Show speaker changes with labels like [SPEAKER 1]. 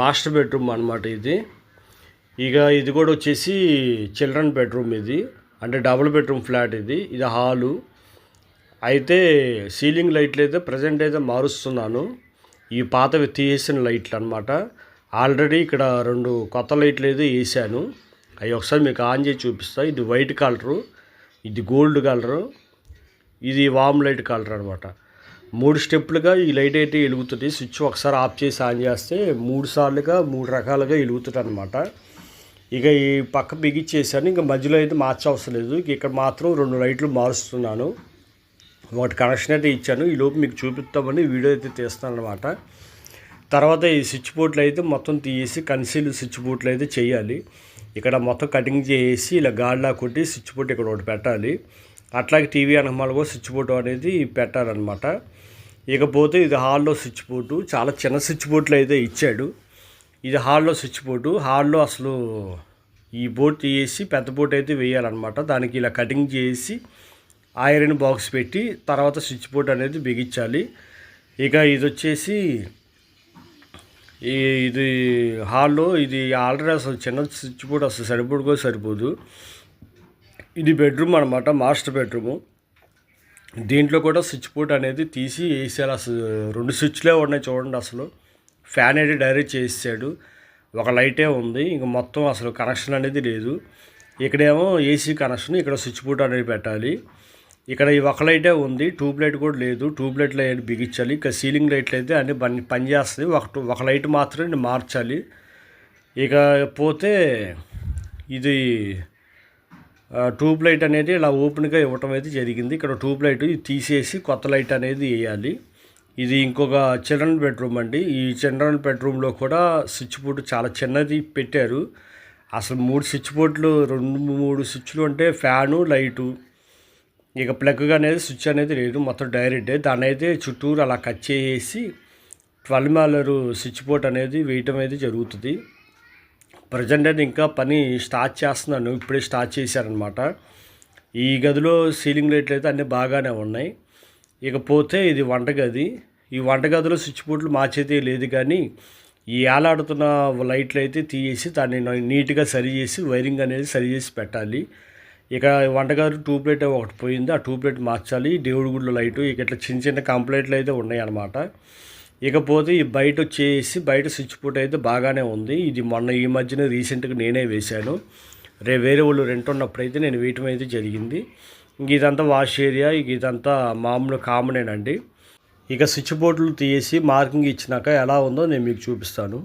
[SPEAKER 1] Master bedroom అనమాట ఇది. ఇక ఇది కూడా వచ్చేసి చిల్డ్రన్ బెడ్రూమ్ ఇది. అంటే డబుల్ బెడ్రూమ్ ఫ్లాట్ ఇది. ఇది హాలు. అయితే సీలింగ్ లైట్లు అయితే ప్రజెంట్ అయితే మారుస్తున్నాను. ఈ పాతవి తీసేసిన లైట్లు అనమాట ఆల్రెడీ ఇక్కడ రెండు కొత్త లైట్లు అయితే వేసాను. అవి ఒకసారి మీకు ఆన్ చేసి చూపిస్తా. ఇది వైట్ కలరు. ఇది గోల్డ్ కలరు. ఇది వామ్ లైట్ కలర్ అనమాట మూడు స్టెప్లుగా ఈ లైట్ అయితే వెలుగుతుంది. స్విచ్ ఒకసారి ఆఫ్ చేసి ఆన్ చేస్తే మూడు సార్లుగా మూడు రకాలుగా వెలుగుతుంది అనమాట ఇక ఈ పక్క బిగించేసాను ఇంకా మధ్యలో అయితే మార్చవసరం లేదు. ఇక ఇక్కడ మాత్రం రెండు లైట్లు మారుస్తున్నాను. ఒకటి కనెక్షన్ అయితే ఇచ్చాను. ఈ లోపు మీకు చూపిస్తామని వీడియో అయితే తీస్తాను అనమాట తర్వాత ఈ స్విచ్ బోర్డులు అయితే మొత్తం తీసి కన్సీల్ స్విచ్ బోర్డులు అయితే చేయాలి. ఇక్కడ మొత్తం కటింగ్ చేసి ఇలా గాడిలా కొట్టి స్విచ్ బోర్డు ఇక్కడ ఒకటి పెట్టాలి. అట్లాగే టీవీ అనమాల కూడా స్విచ్ బోర్డు అనేది పెట్టాలన్నమాట. ఇకపోతే ఇది హాల్లో స్విచ్ బోర్డు. చాలా చిన్న స్విచ్ బోర్డులు అయితే ఇచ్చాడు. ఇది హాల్లో స్విచ్ బోర్డు. హాల్లో అసలు ఈ బోర్డు తీసి పెద్ద బోర్డు అయితే వేయాలన్నమాట. దానికి ఇలా కటింగ్ చేసి ఐరన్ బాక్స్ పెట్టి తర్వాత స్విచ్ బోర్డ్ అనేది బిగించాలి. ఇక ఇది వచ్చేసి ఈ ఇది హాల్లో ఇది ఆల్రెడీ అసలు చిన్న స్విచ్ బోర్డ్ అసలు సరిపోడుకో కూడా సరిపోదు. ఇది బెడ్రూమ్ అనమాట మాస్టర్ బెడ్రూము. దీంట్లో కూడా స్విచ్ బోర్డ్ అనేది తీసి వేసేయాలి. అసలు రెండు స్విచ్లే ఉన్నాయి చూడండి అసలు. ఫ్యాన్ అనేది డైరెక్ట్ చేసాడు ఒక లైటే ఉంది. ఇంక మొత్తం అసలు కనెక్షన్ అనేది లేదు. ఇక్కడేమో ఏసీ కనెక్షన్ ఇక్కడ స్విచ్ బోర్డ్ అనేది పెట్టాలి. ఇక్కడ ఈ ఒక లైటే ఉంది. ట్యూబ్ లైట్ కూడా లేదు. ట్యూబ్ లైట్లు అనేది బిగించాలి. ఇక సీలింగ్ లైట్లు అయితే అన్ని పని పనిచేస్తుంది ఒక ఒక లైట్ మాత్రమే మార్చాలి. ఇక పోతే ఇది ట్యూబ్ లైట్ అనేది ఇలా ఓపెన్గా ఇవ్వటం అయితే జరిగింది. ఇక్కడ ట్యూబ్ లైట్ తీసేసి కొత్త లైట్ అనేది వేయాలి. ఇది ఇంకొక చిల్డ్రన్ బెడ్రూమ్ అండి. ఈ చిల్డ్రన్ బెడ్రూమ్లో కూడా స్విచ్ బోర్డు చాలా చిన్నది పెట్టారు. అసలు మూడు స్విచ్ బోర్డులు రెండు మూడు స్విచ్లు అంటే ఫ్యాను లైటు. ఇక ప్లగ్గా అనేది స్విచ్ అనేది లేదు మొత్తం డైరెక్టే. దాని అయితే చుట్టూరు అలా కట్ చేసి ట్వల్వ్ మాలరు స్విచ్ బోర్డ్ అనేది వేయటం అయితే జరుగుతుంది. ప్రజెంట్ అయితే ఇంకా పని స్టార్ట్ చేస్తున్నాను. ఇప్పుడే స్టార్ట్ చేశారనమాట ఈ గదిలో సీలింగ్ లైట్లు అయితే అన్నీ బాగానే ఉన్నాయి. ఇకపోతే ఇది వంటగది. ఈ వంటగదిలో స్విచ్ బోర్డులు మార్చేది లేదు కానీ ఈ ఏలాడుతున్న లైట్లు అయితే తీసేసి దాన్ని నీట్గా సరి చేసి వైరింగ్ అనేది సరి చేసి పెట్టాలి. ఇక వంటగది ట్యూబ్ లైట్ ఒకటి పోయింది. ఆ ట్యూబ్ లైట్ మార్చాలి. దేవుడి గుడిలో లైటు ఇక ఇట్లా చిన్న చిన్న కంప్లైంట్లు అయితే ఉన్నాయి అన్నమాట ఇకపోతే ఈ బయట వచ్చేసి బయట స్విచ్ బోర్డ్ అయితే బాగానే ఉంది. ఇది మొన్న ఈ మధ్యన రీసెంట్గా నేనే వేశాను. రే వేరే వాళ్ళు రెంట్ ఉన్నప్పుడు అయితే నేను వేయటం అయితే జరిగింది. ఇంక ఇదంతా వాష్ ఏరియా ఇదంతా మామూలు కామనేనండి. ఇక స్విచ్ బోర్డులు తీసి మార్కింగ్ ఇచ్చినాక ఎలా ఉందో నేను మీకు చూపిస్తాను.